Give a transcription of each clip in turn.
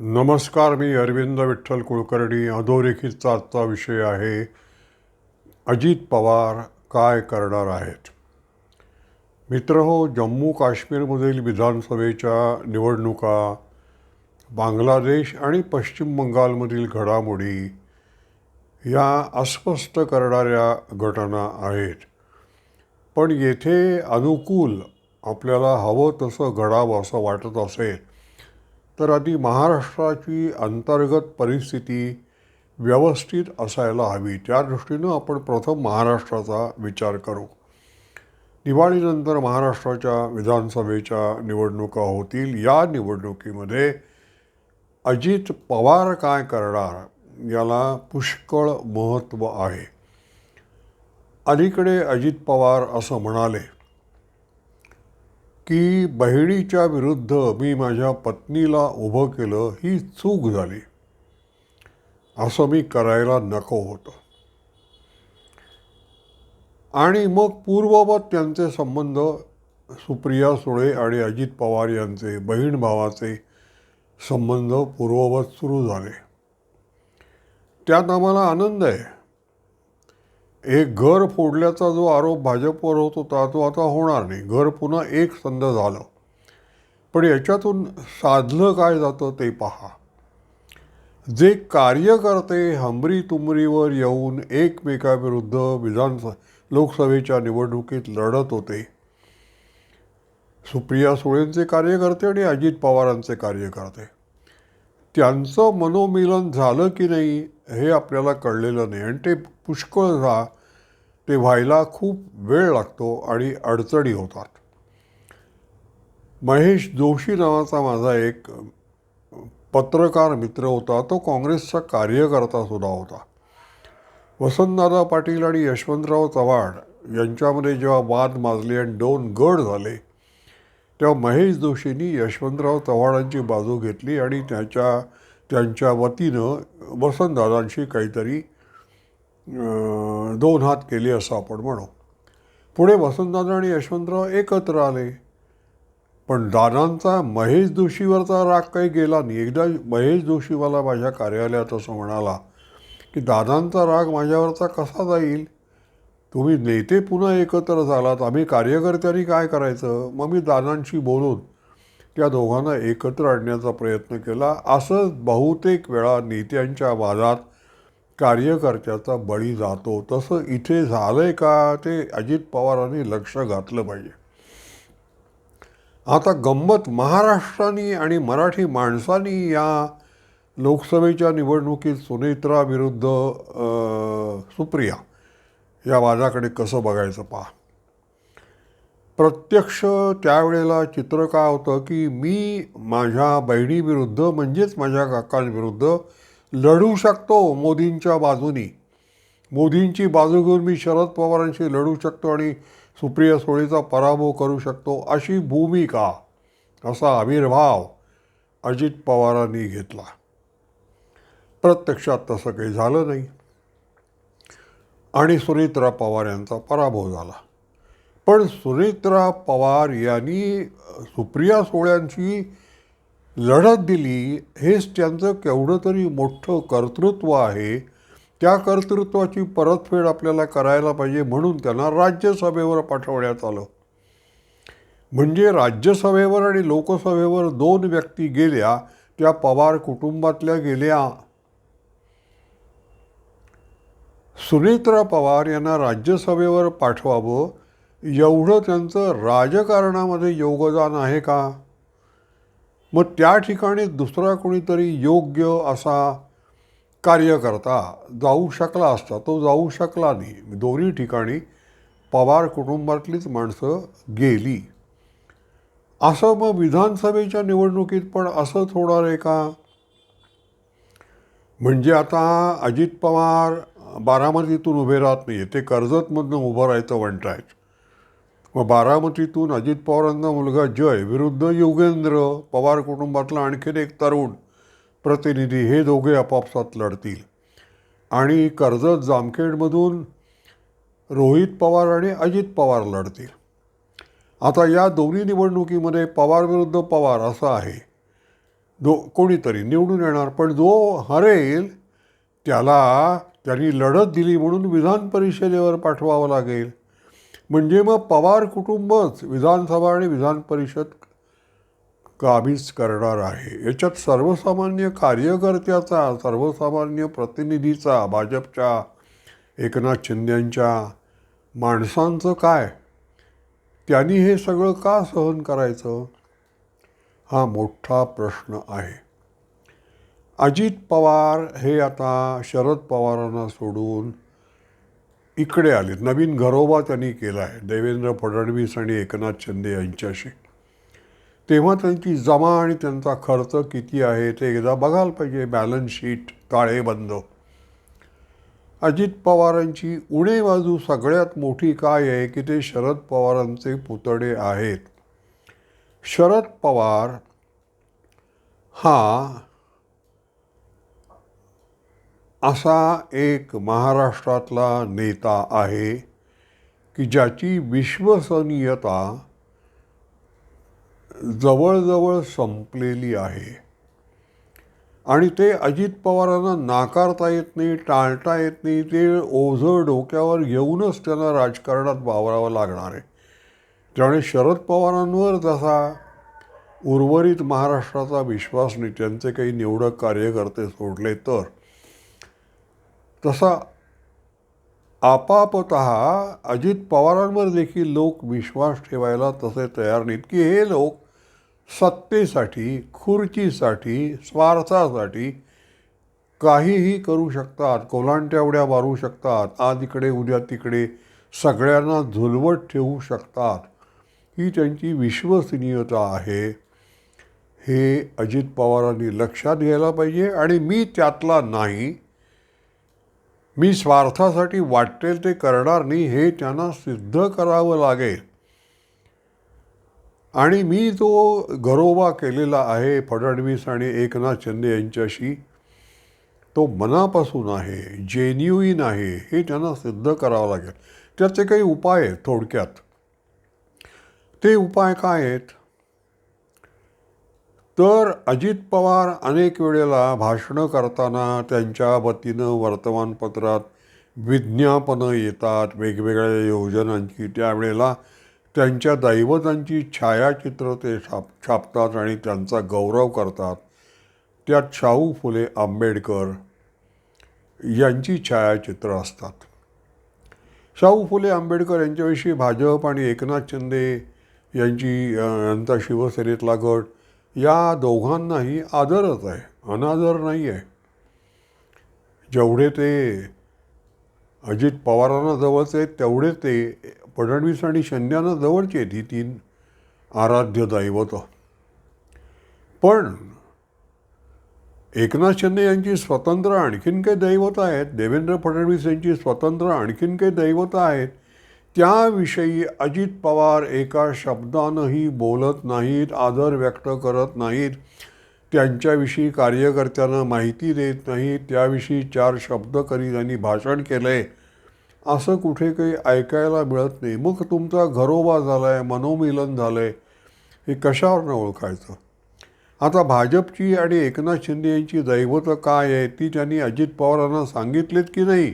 नमस्कार मी अरविंद विठ्ठल कुलकर्णी. अधोरेखितचा आजचा विषय आहे अजित पवार काय करणार आहेत? मित्र हो जम्मू काश्मीरमधील विधानसभेच्या निवडणुका बांगलादेश आणि पश्चिम बंगालमधील घडामोडी या अस्पष्ट करणाऱ्या घटना आहेत. पण येथे अनुकूल आपल्याला हवं तसं घडावं असं वाटत असेल तर आधी महाराष्ट्राची अंतर्गत परिस्थिती व्यवस्थित असायला हवी. त्या दृष्टीनं आपण प्रथम महाराष्ट्राचा विचार करू. दिवाळीनंतर महाराष्ट्राच्या विधानसभेच्या निवडणुका होतील. या निवडणुकीमध्ये अजित पवार काय करणार याला पुष्कळ महत्त्व आहे. अलीकडे अजित पवार असं म्हणाले की बहिणीच्या विरुद्ध मी माझ्या पत्नीला उभं केलं ही चूक झाली. असं मी करायला नको होतं. आणि मग पूर्ववत त्यांचे संबंध सुप्रिया सुळे आणि अजित पवार यांचे बहीण भावाचे संबंध पूर्ववत सुरू झाले. त्यात आम्हाला आनंद आहे. एक घर फोडल्याचा जो आरोप भाजपवर होत होता तो आता होणार नाही. घर पुन्हा एक संद झालं. पण याच्यातून साधलं काय जातं ते पहा. जे कार्यकर्ते हमरी तुमरीवर येऊन एकमेकाविरुद्ध विधानसभा लोकसभेच्या निवडणुकीत लढत होते. सुप्रिया सुळेंचे कार्यकर्ते आणि अजित पवारांचे कार्यकर्ते. त्यांचं मनोमिलन झालं की नाही हे आपल्याला कळलेलं नाही. आणि ते पुष्कळदा ते व्हायला खूप वेळ लागतो आणि अडचणी होतात. महेश जोशी नावाचा माझा एक पत्रकार मित्र होता. तो काँग्रेसचा कार्यकर्ता सुद्धा होता. वसंतदादा पाटील आणि यशवंतराव चव्हाण यांच्यामध्ये जेव्हा वाद माजले आणि दोन गड झाले तेव्हा महेश जोशींनी यशवंतराव चव्हाणांची बाजू घेतली आणि त्याच्या त्यांच्या वतीनं वसंतदादांशी काहीतरी दोन हात केले असं आपण म्हणू. पुढे वसंतदादा आणि यशवंतराव एकत्र आले. पण दादांचा महेश जोशीवरचा राग काही गेला नाही. एकदा महेश जोशी मला माझ्या कार्यालयात असं म्हणाला की दादांचा राग माझ्यावरचा कसा जाईल? तुम्ही नेते पुन्हा एकत्र झालात आम्ही कार्यकर्त्यांनी काय करायचं? मग मी दादांशी बोलून त्या दोघांना एकत्र आणण्याचा प्रयत्न केला. असंच बहुतेक वेळा नेत्यांच्या वादात कार्यकर्त्याचा बळी जातो. तसं इथे झालंय का? ते अजित पवारांनी लक्ष घातलं पाहिजे. आता गंमत महाराष्ट्रानी आणि मराठी माणसांनी या लोकसभेच्या निवडणुकीत सुनेत्रा विरुद्ध सुप्रिया या वादाकडे कसं बघायचं पहा. प्रत्यक्ष त्यावेळेला चित्र काय होतं की मी माझ्या बहिणीविरुद्ध म्हणजेच माझ्या काकांविरुद्ध लढू शकतो मोदींच्या बाजूनी. मोदींची बाजू घेऊन मी शरद पवारांशी लढू शकतो आणि सुप्रिया सुळेचा पराभव करू शकतो अशी भूमिका असा आविर्भाव अजित पवारांनी घेतला. प्रत्यक्षात तसं काही झालं नाही. आणि सुनीत्रा पवार यांचा पराभव झाला. पण सुनीत्रा पवार यांनी सुप्रिया सोळ्यांची लढत दिली हेच त्यांचं केवढं तरी मोठं कर्तृत्व आहे त्या कर्तृत्वाची परतफेड आपल्याला करायला पाहिजे म्हणून त्यांना राज्यसभेवर पाठवण्यात आलं. म्हणजे राज्यसभेवर आणि लोकसभेवर दोन व्यक्ती गेल्या त्या पवार कुटुंबातल्या गेल्या सुनेत्रा पवार यांना राज्यसभेवर पाठवावं एवढं त्यांचं राजकारणामध्ये योगदान आहे का? मग त्या ठिकाणी दुसरा कोणीतरी योग्य असा कार्यकर्ता जाऊ शकला असता तो जाऊ शकला नाही. दोन्ही ठिकाणी पवार कुटुंबातलीच माणसं गेली. असं मग विधानसभेच्या निवडणुकीत पण असंच होणार आहे का? म्हणजे आता अजित पवार बारामतीतून उभे राहत नाही ते कर्जतमधनं उभं राहायचं म्हणतायत मग बारामतीतून अजित पवारांचा मुलगा जय विरुद्ध योगेंद्र पवार कुटुंबातला आणखीन एक तरुण प्रतिनिधी हे दोघे आपापसात लढतील. आणि कर्जत जामखेडमधून रोहित पवार आणि अजित पवार लढतील. आता या दोन्ही निवडणुकीमध्ये पवार विरुद्ध पवार असं आहे. दो कोणीतरी निवडून येणार पण जो हरेल त्याला त्यांनी लढत दिली म्हणून विधान परिषदेवर पाठवावं लागेल. म्हणजे मग पवार कुटुंबच विधानसभा आणि विधान परिषद काबीज करणार आहे. याच्यात सर्वसामान्य कार्यकर्त्याचा सर्वसामान्य प्रतिनिधीचा भाजपच्या एकनाथ शिंदेंच्या माणसांचं काय? त्यांनी हे सगळं का सहन करायचं? हा मोठा प्रश्न आहे. अजित पवार हे आता शरद पवारांना सोडून इकडे आलेत. नवीन घरोबा त्यांनी केला आहे. देवेंद्र फडणवीस आणि एकनाथ शिंदे यांच्याशी. तेव्हा त्यांची जमा आणि त्यांचा खर्च किती आहे ते एकदा बघायला पाहिजे. बॅलन्स शीट ताळेबंद अजित पवारांची उणे बाजू सगळ्यात मोठी काय आहे की ते शरद पवारांचे पुतळे आहेत. शरद पवार हा असा एक महाराष्ट्रातला नेता आहे की ज्याची विश्वसनीयता जवळजवळ संपलेली आहे. आणि ते अजित पवारांना नाकारता येत नाही टाळता येत नाही ते ओझं डोक्यावर घेऊनच त्यांना राजकारणात वावरावं लागणार आहे. त्यामुळे शरद पवारांवर जसा उर्वरित महाराष्ट्राचा विश्वास नाही त्यांचे काही निवडक कार्यकर्ते सोडले तर तसा आपापत अजित पवारांवर देखील लोक विश्वास ठेवायला तसे तयार नाहीत. की हे लोक सत्तेसाठी खुर्चीसाठी स्वार्थासाठी काहीही करू शकतात कोलांट्या उड्या मारू शकतात आज इकडे उद्या तिकडे सगळ्यांना झुलवत ठेवू शकतात. ही त्यांची विश्वसनीयता आहे. हे अजित पवारांनी लक्षात घ्यायला पाहिजे आणि मी त्यातला नाही. मी स्वार्थासाठी वाटेल ते करणार नाही हे त्यांना सिद्ध करावं लागेल. आणि मी जो घरोबा केलेला आहे फडणवीस आणि एकनाथ शिंदे यांच्याशी तो मनापासून आहे जेन्युईन आहे हे त्यांना सिद्ध करावं लागेल. त्याचे काही उपाय आहेत थोडक्यात. ते उपाय काय आहेत? तर अजित पवार अनेक वेळेला भाषणं करताना त्यांच्या वतीनं वर्तमानपत्रात विज्ञापनं येतात वेगवेगळ्या योजनांची. त्यावेळेला त्यांच्या दैवतांची छायाचित्र ते छाप छापतात आणि त्यांचा गौरव करतात. त्यात शाहू फुले आंबेडकर यांची छायाचित्र असतात. शाहू फुले आंबेडकर यांच्याविषयी भाजप आणि एकनाथ शिंदे यांची यांचा शिवसेनेतला गट या दोघांनाही आदरच आहे अनादर नाही आहे जेवढे ते अजित पवारांना जवळचे आहेत तेवढे ते फडणवीस आणि शंद्यांना जवळचे आहेत ही तीन आराध्य दैवत. पण एकनाथ शिंदे यांची स्वतंत्र आणखीन काही दैवत आहेत देवेंद्र फडणवीस यांची स्वतंत्र आणखीन काही दैवत आहेत त्याविषयी अजित पवार एका शब्दानंही बोलत नाहीत आदर व्यक्त करत नाहीत. त्यांच्याविषयी कार्यकर्त्यांना माहिती देत नाहीत त्याविषयी चार शब्द करी त्यांनी भाषण केलं आहे असं कुठे काही ऐकायला मिळत नाही. मग तुमचा घरोबा झाला आहे मनोमिलन झालं आहे हे कशावरनं ओळखायचं? आता भाजपची आणि एकनाथ शिंदे यांची दैवतं काय आहे ती त्यांनी अजित पवारांना सांगितलीत की नाही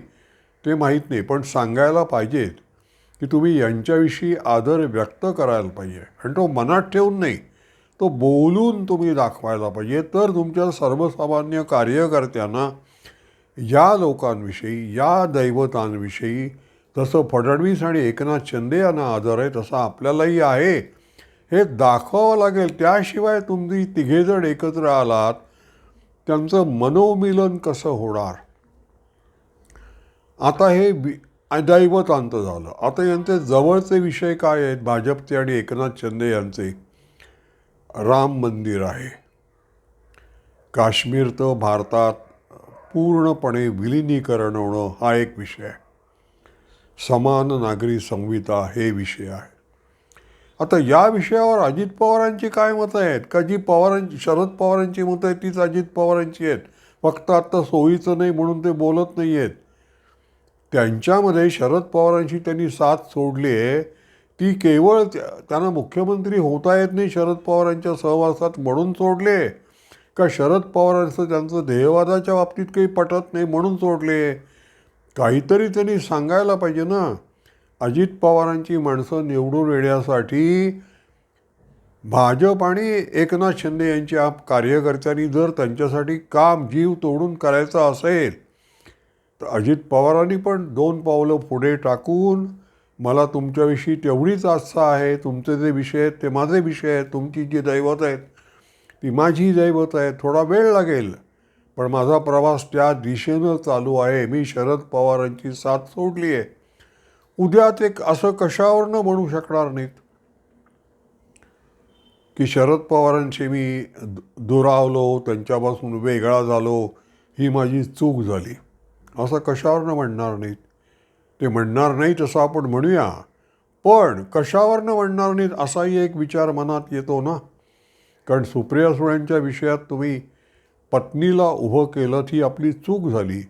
ते माहीत नाही पण सांगायला पाहिजेत. की तुम्ही यांच्याविषयी आदर व्यक्त करायला पाहिजे. आणि तो मनात ठेवून नाही तो बोलून तुम्ही दाखवायला पाहिजे. तर तुमच्या सर्वसामान्य कार्यकर्त्यांना या लोकांविषयी या दैवतांविषयी जसं फडणवीस आणि एकनाथ शिंदे यांना आदर आहे तसा आपल्यालाही आहे. हे दाखवावं लागेल. त्याशिवाय तुम्ही तिघेजण एकत्र आलात त्यांचं मनोमिलन कसं होणार? आता हे वि दैवतांत झालं. आता यांचे जवळचे विषय काय आहेत? भाजपचे आणि एकनाथ शिंदे यांचे राम मंदिर आहे. काश्मीर तर भारतात पूर्णपणे विलिनीकरण होणं हा एक विषय आहे. समान नागरी संहिता हे विषय आहे. आता या विषयावर अजित पवारांची काय मतं आहेत? का जी पवारांची शरद पवारांची मतं आहेत तीच अजित पवारांची आहेत? फक्त आत्ता सोयीचं नाही म्हणून ते बोलत नाही आहेत त्यांच्यामध्ये शरद पवारांशी त्यांनी साथ सोडली आहे. ती केवळ त्यांना मुख्यमंत्री होता येत नाही शरद पवारांच्या सहवासात म्हणून सोडले. का शरद पवारांचं त्यांचं ध्येयवादाच्या बाबतीत काही पटत नाही म्हणून सोडले? काहीतरी त्यांनी सांगायला पाहिजे ना. अजित पवारांची माणसं निवडून येण्यासाठी भाजप आणि एकनाथ शिंदे यांच्या कार्यकर्त्यांनी जर त्यांच्यासाठी काम जीव तोडून करायचं असेल तर अजित पवारांनी पण दोन पावलं पुढे टाकून मला तुमच्याविषयी तेवढीच आस्था आहे तुमचे जे विषय आहेत ते माझे विषय आहेत तुमची जी दैवत आहेत ती माझी दैवत आहे थोडा वेळ लागेल पण माझा प्रवास त्या दिशेनं चालू आहे मी शरद पवारांची साथ सोडली आहे. उद्या ते असं कशावरनं म्हणू शकणार नाहीत? की शरद पवारांशी मी दु- दुरावलो त्यांच्यापासून वेगळा झालो ही माझी चूक झाली. असं कशावरनं म्हणणार नाहीत? ते म्हणणार नाहीत असं आपण म्हणूया. पण कशावरनं म्हणणार नाहीत असाही एक विचार मनात येतो ना? कारण सुप्रिया सुळ्यांच्या विषयात तुम्ही पत्नीला उभं केलं ही आपली चूक झाली.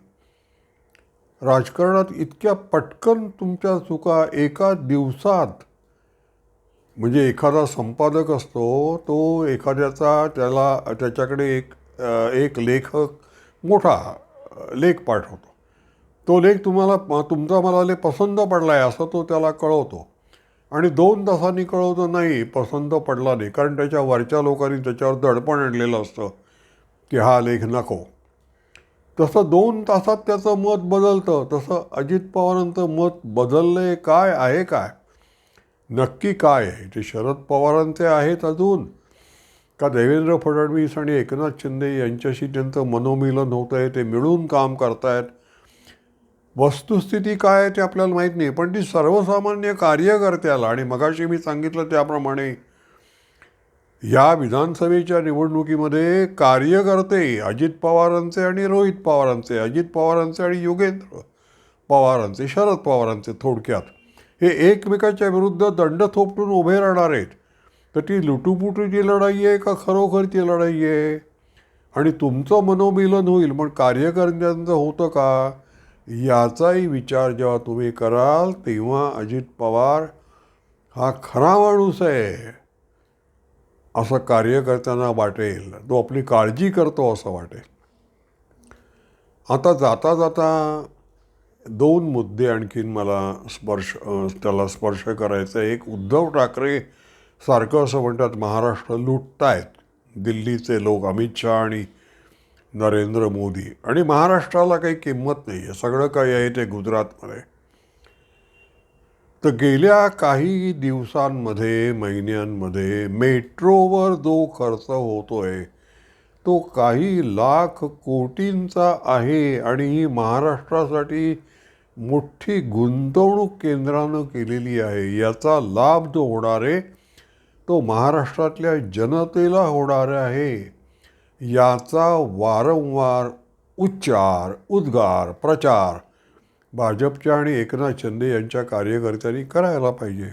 राजकारणात इतक्या पटकन तुमच्या चुका एका दिवसात म्हणजे एखादा संपादक असतो तो एखाद्याचा त्याला त्याच्याकडे एक एक लेखक मोठा लेख पाठवतो. तो लेख तुम्हाला तुमचा मला लेख पसंत पडला आहे असं तो त्याला कळवतो. आणि दोन तासांनी कळवतो नाही पसंत पडला नाही. कारण त्याच्या वरच्या लोकांनी त्याच्यावर दडपण आणलेलं असतं की हा लेख नको. तसं दोन तासात त्याचं मत बदलतं. तसं अजित पवारांचं मत बदललं आहे काय आहे काय? नक्की काय आहे? ते शरद पवारांचे आहेत अजून. का देवेंद्र फडणवीस आणि एकनाथ शिंदे यांच्याशी त्यांचं मनोमिलन होतं आहे ते मिळून काम करतायत. वस्तुस्थिती काय आहे ते आपल्याला माहीत नाही पण ती सर्वसामान्य कार्यकर्त्याला आणि मगाशी मी सांगितलं त्याप्रमाणे या विधानसभेच्या निवडणुकीमध्ये कार्यकर्ते अजित पवारांचे आणि रोहित पवारांचे अजित पवारांचे आणि योगेंद्र पवारांचे शरद पवारांचे थोडक्यात. हे एकमेकाच्या विरुद्ध दंड थोपटून उभे राहणार आहेत. तर ती लुटूपुटूची लढाई आहे का खरोखरची लढाई आहे? आणि तुमचं मनोमिलन होईल पण कार्यकर्त्यांचं होतं का? याचाही विचार जेव्हा तुम्ही कराल तेव्हा अजित पवार हा खरा माणूस आहे. असं कार्यकर्त्यांना वाटेल. तो आपली काळजी करतो असं वाटेल. आता जाता जाता दोन मुद्दे आणखीन मला स्पर्श त्याला स्पर्श करायचा एक उद्धव ठाकरे सारखं असं म्हणतात महाराष्ट्र लुटतायत. दिल्लीचे लोक अमित शहा आणि नरेंद्र मोदी. आणि महाराष्ट्राला काही किंमत नाही आहे. सगळं काही आहे ते गुजरातमध्ये. तर गेल्या काही दिवसांमध्ये महिन्यांमध्ये मेट्रोवर जो खर्च होतोय तो काही लाख कोटींचा आहे आणि ही महाराष्ट्रासाठी मोठी गुंतवणूक केंद्रानं केलेली आहे. याचा लाभ जो होणार आहे तो महाराष्ट्रातल्या जनतेला होणार आहे. याचा वारंवार उच्चार उद्गार प्रचार भाजपच्या आणि एकनाथ शिंदे यांच्या कार्यकर्त्यांनी करायला पाहिजे.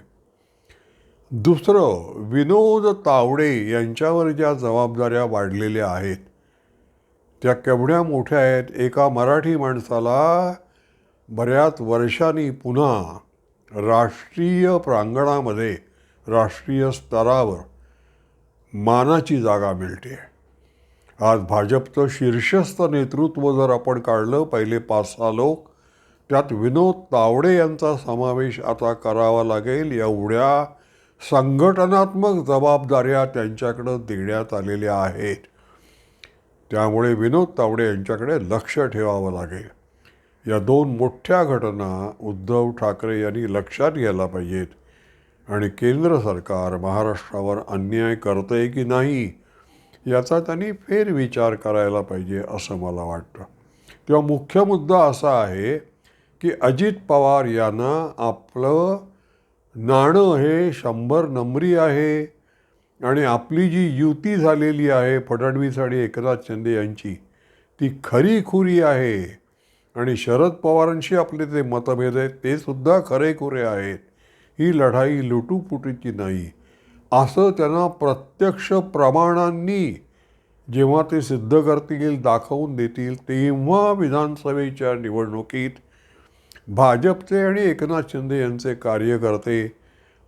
दुसरं विनोद तावडे यांच्यावर ज्या जबाबदाऱ्या वाढलेल्या आहेत त्या केवढ्या मोठ्या आहेत एका मराठी माणसाला बऱ्याच वर्षांनी पुन्हा राष्ट्रीय प्रांगणामध्ये राष्ट्रीय स्तरावर मानाची जागा मिळते. आज भाजपचं शीर्षस्थ नेतृत्व जर आपण काढलं पहिले पाच सहा लोक त्यात विनोद तावडे यांचा समावेश आता करावा लागेल. एवढ्या संघटनात्मक जबाबदाऱ्या त्यांच्याकडं देण्यात आलेल्या आहेत. त्यामुळे विनोद तावडे यांच्याकडे लक्ष ठेवावं लागेल. या दोन मोठ्या घटना उद्धव ठाकरे यांनी लक्षात घ्यायला पाहिजेत. आणि केंद्र सरकार महाराष्ट्रावर अन्याय करतंय की नाही याचा त्यांनी फेरविचार करायला पाहिजे असं मला वाटतं. किंवा मुख्य मुद्दा असा आहे की अजित पवार यांना आपलं नाणं हे शंभर नंबरी आहे आणि आपली जी युती झालेली आहे फडणवीस आणि एकनाथ शिंदे यांची ती खरी खुरी आहे. आणि शरद पवारांशी आपले जे मतभेद आहेत ते सुद्धा खरेखुरे आहेत. ही लढाई लुटूपुटीची नाही. असं त्यांना प्रत्यक्ष प्रमाणांनी जेव्हा ते सिद्ध करतील दाखवून देतील तेव्हा विधानसभेच्या निवडणुकीत भाजपचे आणि एकनाथ शिंदे यांचे कार्यकर्ते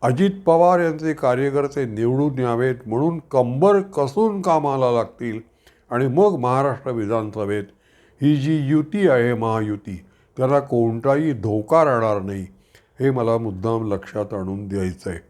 अजित पवार यांचे कार्यकर्ते निवडून यावेत म्हणून कंबर कसून कामाला लागतील आणि मग महाराष्ट्र विधानसभेत ही जी युती आहे महायुती त्याला कोणताही धोका राहणार नाही हे मला मुद्दाम लक्षात आणून द्यायचं आहे